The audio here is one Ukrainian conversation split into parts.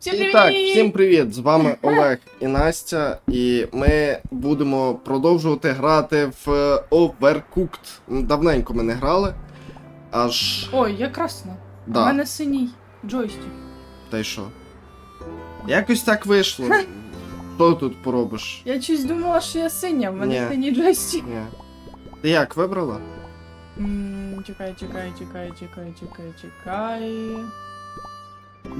Всім І привіт! так, всім привіт! З вами Олег і Настя, і ми будемо продовжувати грати в Overcooked. Давненько ми не грали. Аж. Ой, я красна. У мене синій джойстик. Та й що? Якось так вийшло. Що тут поробиш? Я чись думала, що я синя, в мене Ні. синій джойстик. Ні. Ти як вибрала? М, Чекай, чекай, чекай, чекай, чекай, чекай.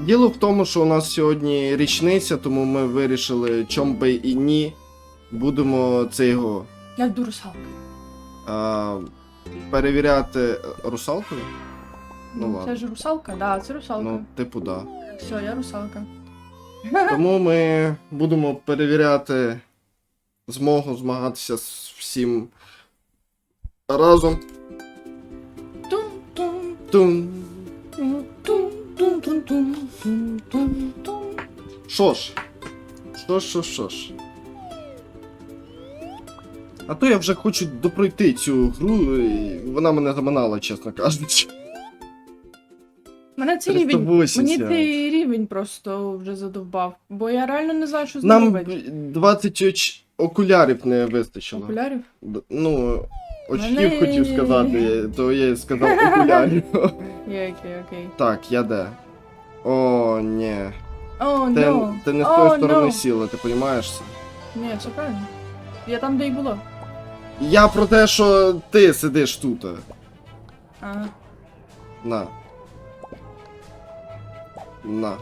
Діло в тому, що у нас сьогодні річниця, тому ми вирішили, чом би і ні. Будемо це його Я йду а, перевіряти русалкою. Ну, ладно. Це ж русалка? Да, це русалка. Ну, типу, да. Все, я русалка. Тому ми будемо перевіряти змогу змагатися з всім разом. Тум-тум, Тум. тум, Що ж? Що ж, що ж, що ж. А то я вже хочу допройти цю гру, і вона мене заманала, чесно кажучи. Мене цей рівень. 380. Мені цей рівень просто вже задовбав. Бо я реально не знаю, що з ним Нам робити. 20 оч... окулярів не вистачило. Окулярів? Д- Ну, очків Мене- хотів сказати, то я сказав окулярів. Окей, окей. Так, я де? О, ні. О, Ти, no. ти не з О, тої сторони no. сіла, ти розумієш це? Ні, все правильно. Я там, де й було. Я про те, що ти сидиш тут. Ага. На. На.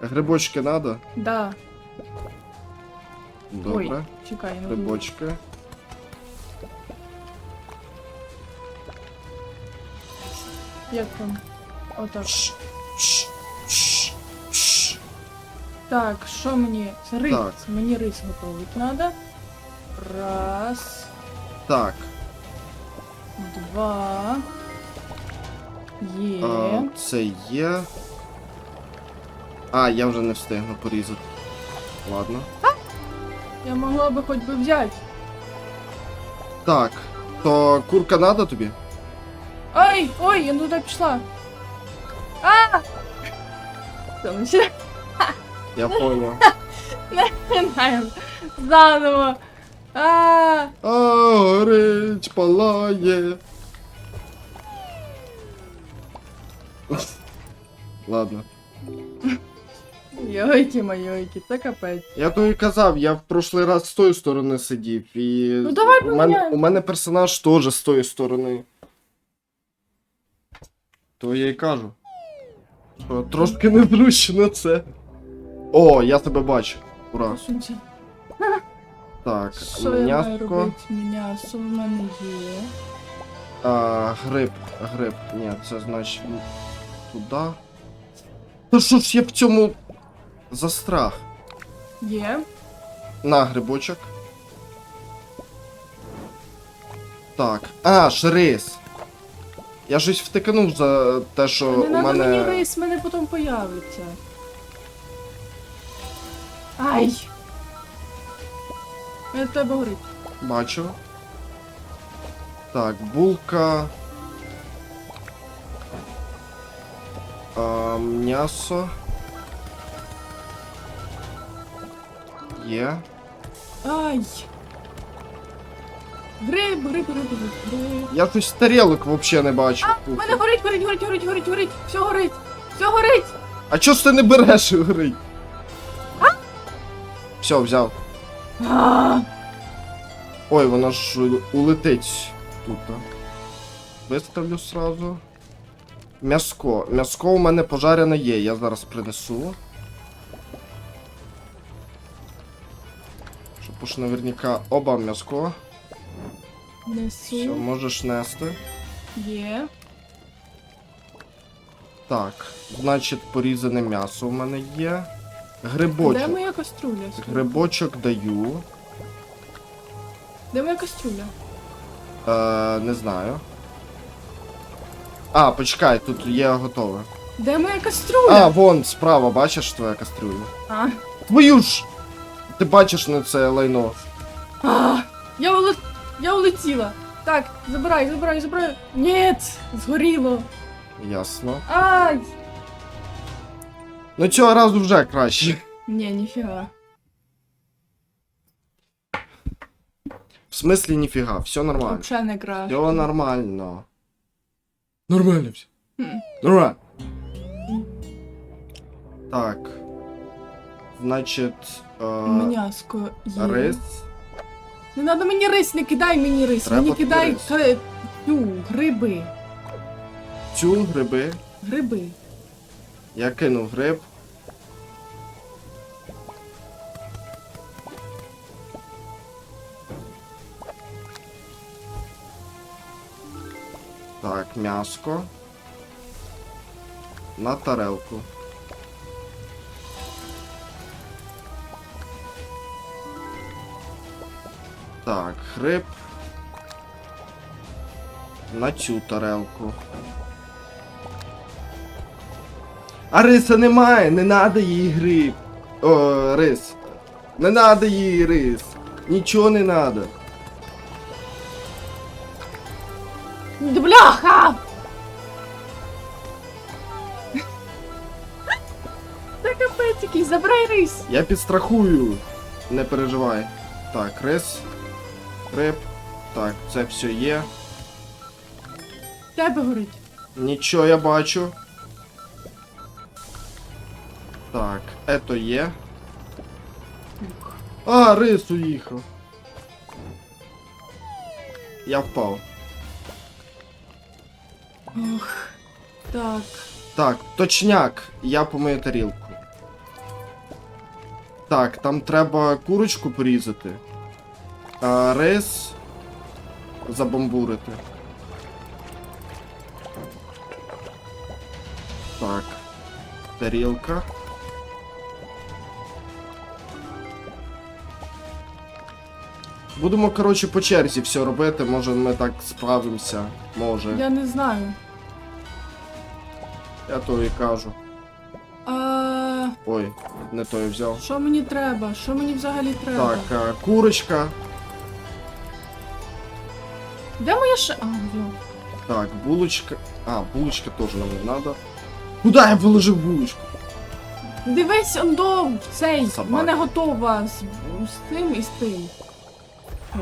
Грибочки надо? Да. Добре. Ой, чекай, я не буду. Грибочки. Як там? Отак. Ш, ш, ш, ш. Так, що мені? Це рис. Так. Мені рис готовить надо. Раз, Так. два. Є. А, це є. А, я вже не встигну порізати. Ладно. Я могла би хоч би взяти. Так. То курка надо тобі? Ой, ой, я не туди пішла. А! Все, починаємо. Я понял. Заново. А! А, горить, палає. Ладно. Йойки майойки, це капець. Я то і казав, я в прошлий раз з тої сторони сидів, і. Ну, давай у мене, поміняємо. у мене персонаж теж з тої сторони. То я й кажу. Що трошки незручно це. О, я тебе бачу. Ура. Посунься. Так, Що я маю м'яско. робити? М'ясо в мене є. А, гриб, гриб. Ні, це значить туди. Та що ж я в цьому застрах? Є. На грибочок. Так. А, ж рис. Я щось втикнув за те, що не у треба мене. мені рис, мене потім появиться. Ай! Я тебе горить. Бачу. Так, булка. А, м'ясо. Є. Ай! Гриб, гриб, гриб, гриб. Я щось тарілок взагалі не бачу. У мене горить, горить, горить, горить, горить, горить. Все горить. Все горить. А чого ж ти не береш гри? Все, взяв. А! Ой, воно ж улетить тут. а. Виставлю сразу. М'яско. М'яско у мене пожарене є, я зараз принесу. Щоб уж наверняка оба м'яско. Все, Несу. можеш нести. Є. Так, значить, порізане м'ясо у мене є. Грибочок. Де моя каструля? Грибочок даю. Де моя каструля? Е, не знаю. А, почекай, тут є готове. Де моя А, вон, справа, бачиш твоя кастрюля. А, Твою ж! Ти бачиш на це лайно. а. Я улетіла. Так, забирай, забирай, забирай. Нет, згоріло. Ясно. Ай! Ну цього разу вже краще. Ні, ніфіга. В смислі ніфіга, все нормально. Вообще не краще. Все нормально. Нормально все. Хм. Нормально. Так. Значить. Е, М'яско є. рис. Не треба мені рис, не кидай мені рис. Треба мені кидай рис. ка- тю, гриби. Цю гриби. Гриби. Я кинув гриб. Так, м'яско. На тарелку. Так, гриб. На цю тарелку. А риса немає, не надо їй гриб. О, рис. Не надо їй рис. Нічого не надо. Бляха! Та капець який, забирай рис. Я підстрахую. Не переживай. Так, рис. Риб. Так, це все є. Тебе горить. Нічого я бачу. Так, ето є. А, рис уїхав. Я впав. Ох. Так. Так, точняк, я помию тарілку. Так, там треба курочку порізати. А, рис забамбурити. Так. Тарілка. Будемо, коротше, по черзі все робити, може ми так справимося. Може. Я не знаю. Я то і кажу. А, Ой, не то я взяв. що мені треба? Що мені взагалі треба? Так, курочка. Ше. А, йо. Так, булочка. А, булочка тоже нам не надо. Куда я положив булочку? Дивись, ондо, цей, в Собака. мене готова з, з тим і з тим.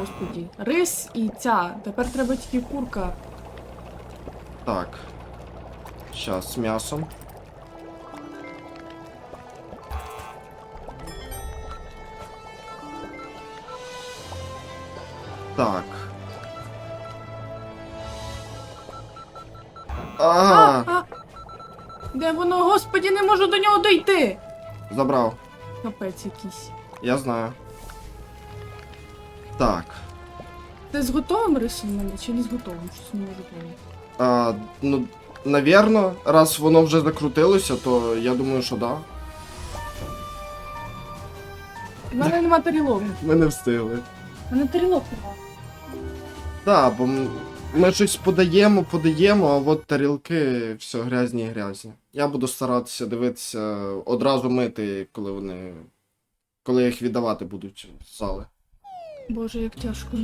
Господі. Рис і ця. Тепер треба тільки курка. Так. Сейчас з м'ясом. Так. Нього дойти. забрав. Капець якийсь. Я знаю. Так. Ти з готовим рисом чи не з готовим? Щось не можу поняти. А, ну, навірно, раз воно вже закрутилося, то я думаю, що да. У мене нема тарілок. Ми не встигли. У мене тарілок нема. Так, бо м- ми щось подаємо, подаємо, а от тарілки все грязні і грязні. Я буду старатися дивитися, одразу мити, коли вони. Коли їх віддавати будуть в зали. Боже, як тяжко.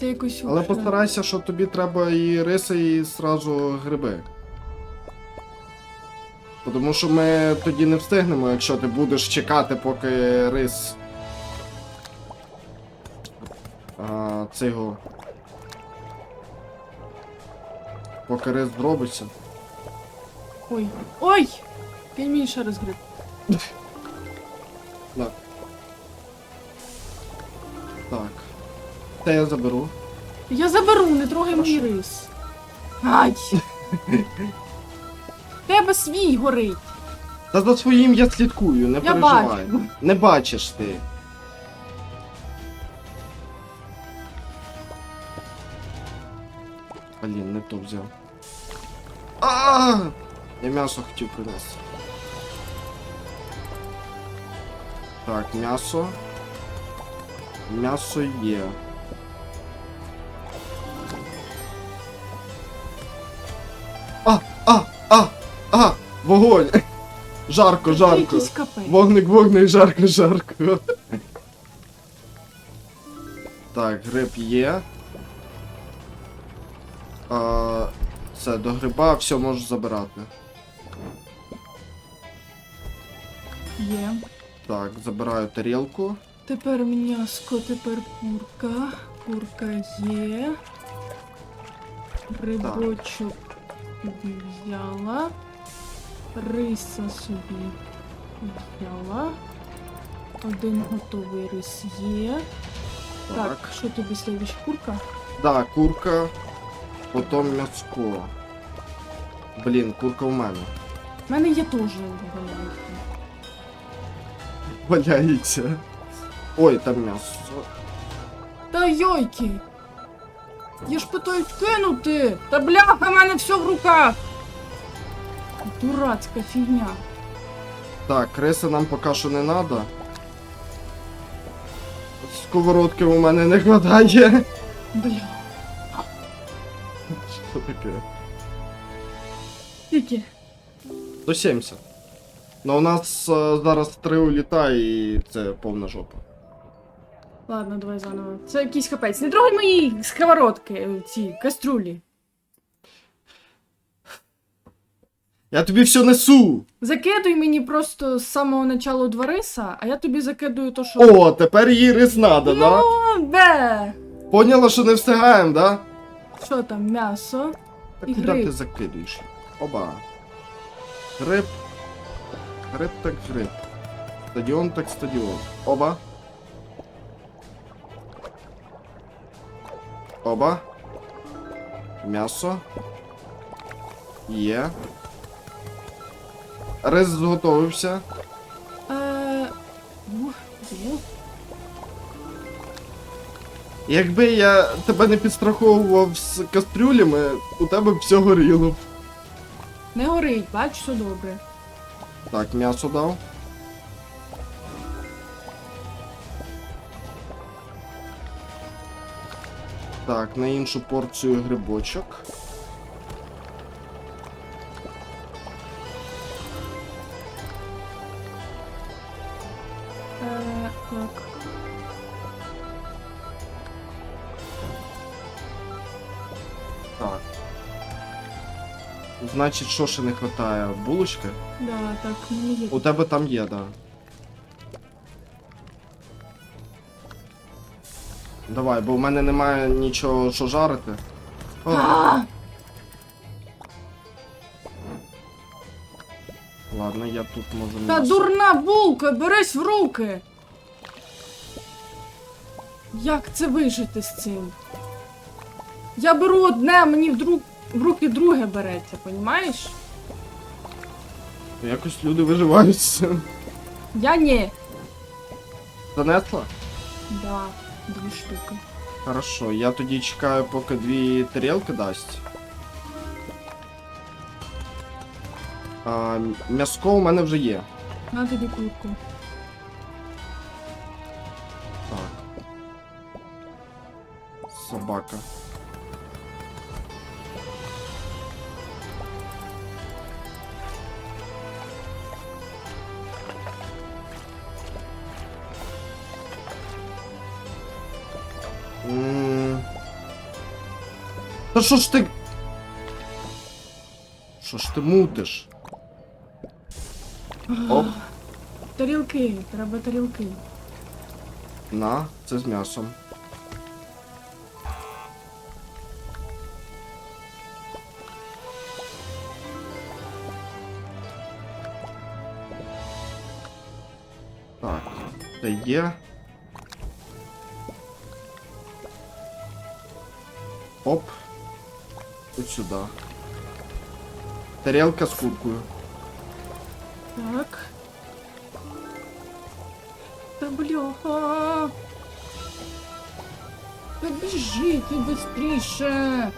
Це якось. Але постарайся, що тобі треба і риси, і зразу гриби. Тому що ми тоді не встигнемо, якщо ти будеш чекати, поки рис. А, цього. Поки рис зробиться. Ой. Ой! Кинь мені ще раз гриб. Так. Так. Те я заберу. Я заберу, не трогай мій рис. Ай! Тебе свій горить. Та за своїм я слідкую, не Я переживай. бачу. Не бачиш ти. То взяв. А! Я м'ясо хотів принести. Так, м'ясо. М'ясо є. А! А! А! А! Вогонь! Жарко, жарко. Вогник, вогник, жарко, жарко. Так, гриб є. Це до гриба, все можеш забирати. Є. Так, забираю тарілку. Тепер м'яско, тепер курка. Курка є. Рибочок собі взяла. Риса собі взяла. Один готовий рис є. Так, Так. що тобі слідиш? Курка? Да, курка. Потім м'яско. Блін, курка в мене. У мене є теж валяється. Валяється. Ой, там м'ясо. Та йойки! Я ж питаю кинути! Та бляха, в мене все в руках! Дурацька фігня. Так, риси нам поки що не треба. Сковородки у мене не вистачає. Бля. Що таке? Тільки. 170. Ну у нас е, зараз три улітає і це повна жопа. Ладно, давай заново. Це якийсь капець. Не трогай мої сковородки, е, ці каструлі. Я тобі все несу! Закидуй мені просто з самого началу два риса, а я тобі закидую то, що. О, тепер їй рис надо, да? Ну, бе! Поняла, що не встигаємо, да? Що там, м'ясо? Так І куди гриб. ти закидуєш? Оба. Гриб. Гриб так гриб. Стадіон так стадіон. Оба. Оба. М'ясо. Є. Рис зготовився. Якби я тебе не підстраховував з кастрюлями, у тебе б все горіло. Не горить, бач, все добре. Так, м'ясо дав. Так, на іншу порцію грибочок. Е, так. Значить, що ще не вистачає? Булочки? Да, так, мені є. У тебе там є, да. Давай, бо в мене немає нічого, що жарити. О, А! ладно, я тут можу Та м'ясо. дурна булка, берись в руки. Як це вижити з цим? Я беру одне, а мені в, друг... в руки друге береться, понімаєш? Якось люди виживають з цим. Я ні. Занесла? Да, дві штуки. Хорошо, я тоді чекаю, поки дві тарілки дасть. А, м'яско у мене вже є. На тобі курку. Так. Собака. Та що ж ти. Що ж ти мутиш? Оп, Тарілки, треба тарілки. на, це з м'ясом. Так, це є. Оп. Ось сюда. Тарелка с куркою. Так. Да бляха. Да бежи ты быстріше.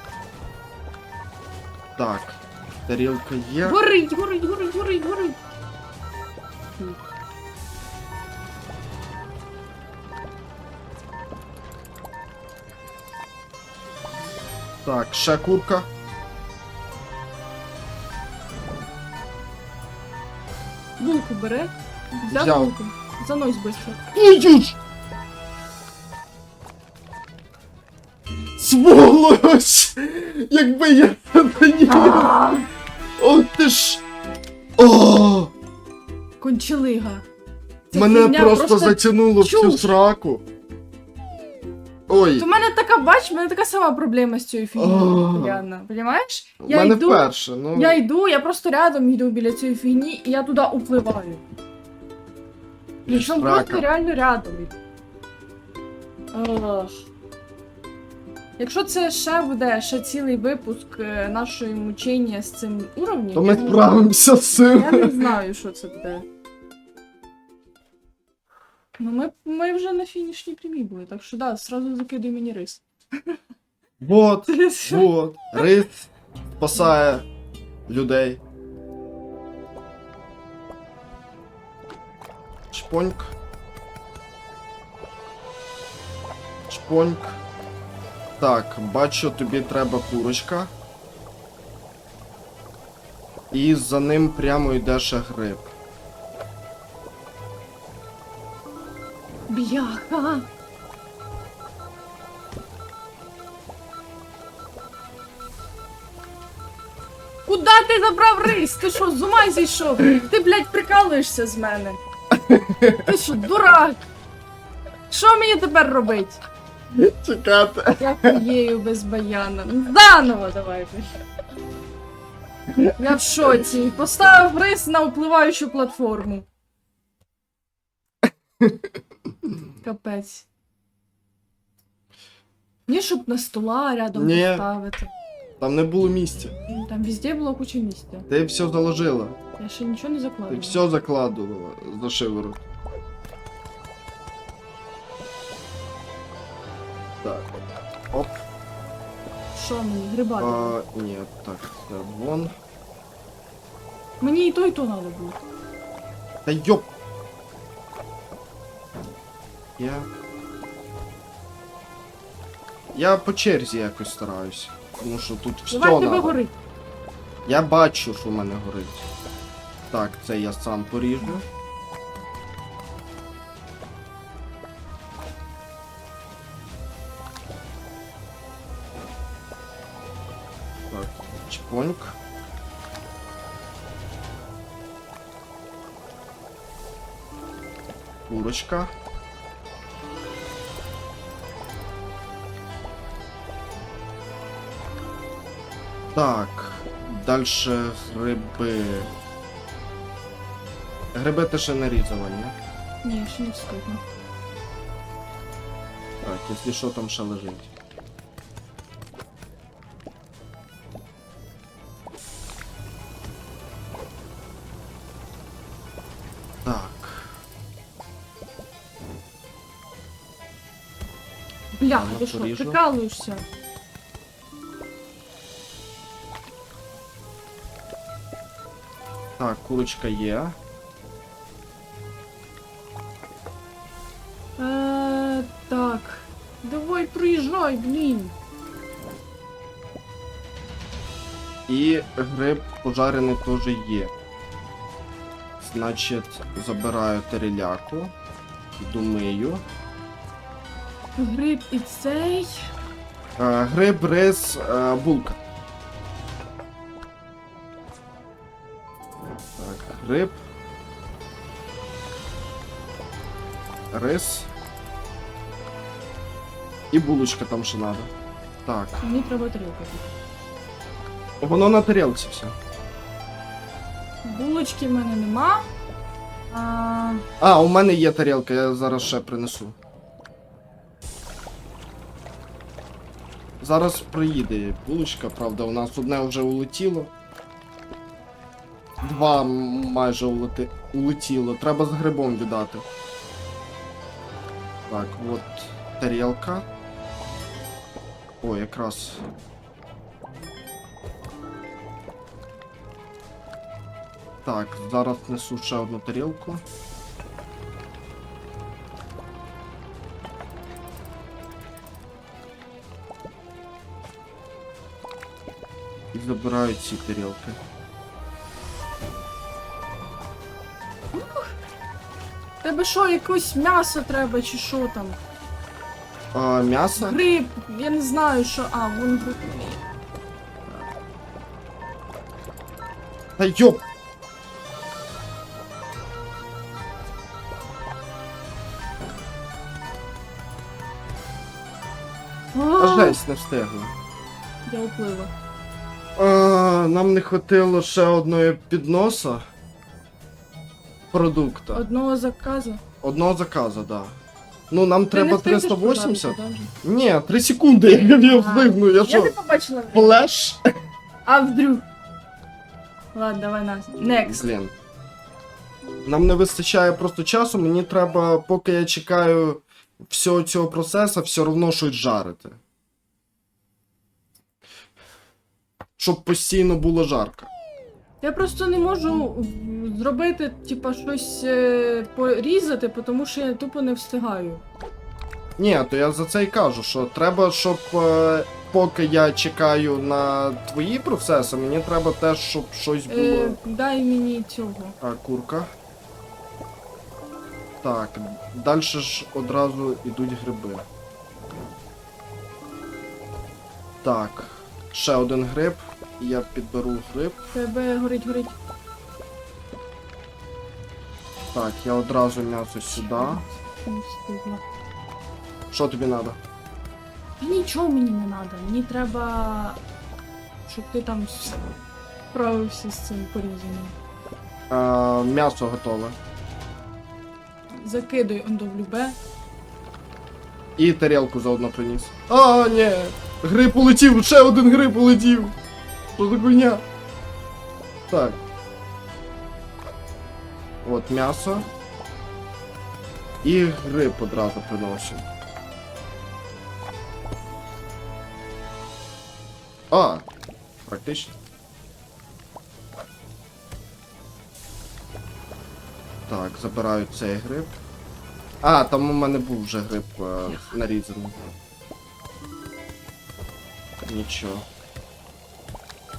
Так, Тарелка Е. Горить, горить, горить, горить, горить. Так, ще курка. Булку бере. Взяв Взяв. булку. Занось быстро. Ідіть! Сволоч! Якби я це їв! Ох ти ж! О! кончелига. Ця Мене фігня просто, затягнуло в цю чуш. сраку. Ой, У мене така, бач, в мене така сама проблема з цією фігнею, Яна. Понімаєш? Я мене йду, вперше. Ну, я йду, я просто рядом йду біля цієї фігні, і я туди upливаю. Причому просто реально рядом. Ах. Якщо це ще буде ще цілий випуск е, нашої мучення з цим уровнем, то ми справимося з цим. я не знаю, що це буде. Ну, ми, ми вже на фінішній прямій були, так що да, сразу закидуй мені рис. Вот, вот. Рис спасає людей. Чпоньк. Чпоньк. Так, бачу, тобі треба курочка. І за ним прямо йде ще гриб. Бляха! Куда ти забрав рис? Ти що, з ума зійшов? Ти, блядь, прикалуєшся з мене. Ти що, дурак? Що мені тепер робити? Чекайте. Я хуєю без баяна. Заново давай. блядь. Я в шоці. Поставив рис на впливаючу платформу. Капець. Ні, щоб на стола рядом Ні. поставити. Там не було місця. Там везде було куча місця. Ти все заложила. Я ще нічого не Ти закладала. все закладувала за шиворот. Так. Оп. Що мені? Гриба. давай. А, ні, так, це вон. Мені і то, і то треба було. Та йоп! Я. Я по черзі якось стараюсь. Тому що тут все Давай тебе надо. горить. Я бачу, що в мене горить. Так, це я сам поріжу. Так, чпоньк. Курочка. Так, дальше гриби. Гриби ти ще нарізані. Ні, ще не встигну. Так, якщо що там ще лежить. Так. Бля, ти що, прикалуєшся? Так, курочка є. Е, так. Давай приїжджай, блін. І гриб пожарений теж є. Значить, забираю тереляку. Думаю. Гриб і цей. Е, гриб, рис, е, булка. Гриб. Рис. І булочка там ще надо. Так. Мені треба тарілка. Воно на тарілці все. Булочки в мене нема. А, А, у мене є тарілка, я зараз ще принесу. Зараз приїде булочка, правда, у нас одне вже улетіло. Два майже улети... улетіло. Треба з грибом віддати. Так, от тарілка. О, якраз. Так, зараз несу ще одну тарілку. І забираю ці тарілки. Тебе що, якось м'ясо треба чи що там? А, м'ясо? Гриб, я не знаю, що. А, вон гриб. Та йоп! А, Аж жесть не встигла. Я уплила. А, Нам не хватило ще одної підноса. Продукта. Одного заказу. Одного заказу, да. Ну, нам Ти треба не встигнеш 380. продати, да. Ні, 3 секунди, я не А, встигну, я Я що? не побачила. Флеш? А вдруг? Ладно, давай нас. Next. Блін. Нам не вистачає просто часу, мені треба, поки я чекаю всього цього процесу, все одно щось жарити. Щоб постійно було жарко. Я просто не можу зробити, типа, щось е, порізати, тому що я тупо не встигаю. Ні, то я за це і кажу, що треба, щоб е, поки я чекаю на твої процеси, мені треба теж, щоб щось було. Е, дай мені цього. А, курка. Так, далі ж одразу йдуть гриби. Так, ще один гриб. Я підберу гриб. Тебе горить, горить. Так, я одразу м'ясо сюди. Що тобі треба? Нічого мені не треба. Мені треба, щоб ти там справився з цим порізаним. А, м'ясо готове. Закидай он до влюбе. І тарілку заодно приніс. А, ні! Гриб улетів! Ще один гриб улетів! Що за хуйня? Так. От м'ясо. І гриб одразу приношу. А, практично. Так, забираю цей гриб. А, там у мене був вже гриб е, нарізаний. Нічого.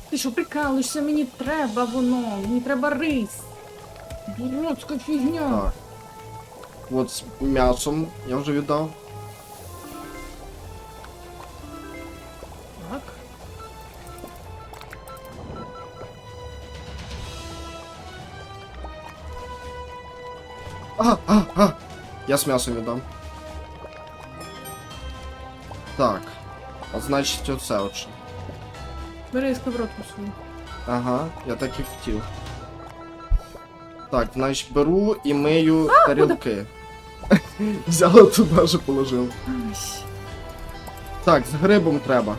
Ти що прикалуєшся, мені треба воно, мені треба рис. Дурацька фігня. Так. От з м'ясом я вже віддав. Так. А, а, а! Я з м'ясом віддам. Так. А значить оце от що. Бери сковородку свою. Ага, я так і хотів. Так, значить беру і мию тарілки. Взяла туди же положив. Так, з грибом треба.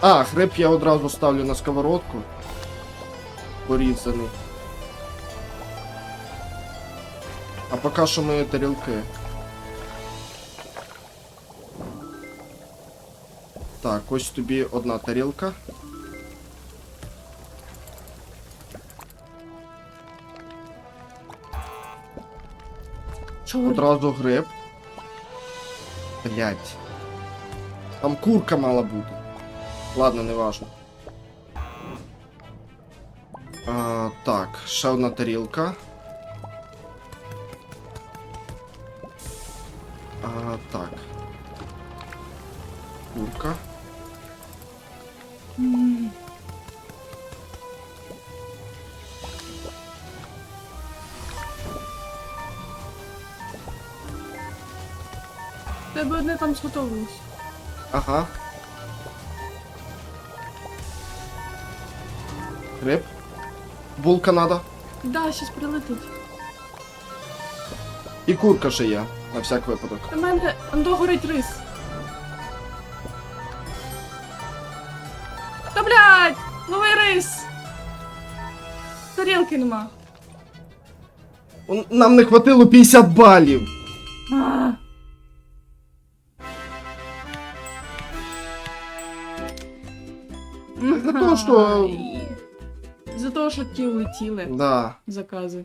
А, гриб я одразу ставлю на сковородку. Порізаний. А поки що мої тарілки. Так, ось тобі одна тарілка. Чого? Одразу гриб. Блять. Там курка мала бути. Ладно, не важно. А, так, ще одна тарілка. Тебе одне там зготовилось. Ага. Гриб. Булка надо. Да, щас прилетить. І курка ще є, на всяк випадок. У мене ондо горить рис. Та блядь! Новий рис! Тарілки нема. Нам не хватило 50 балів. За того, що- Ай. За того, що ті улетіли Да. закази.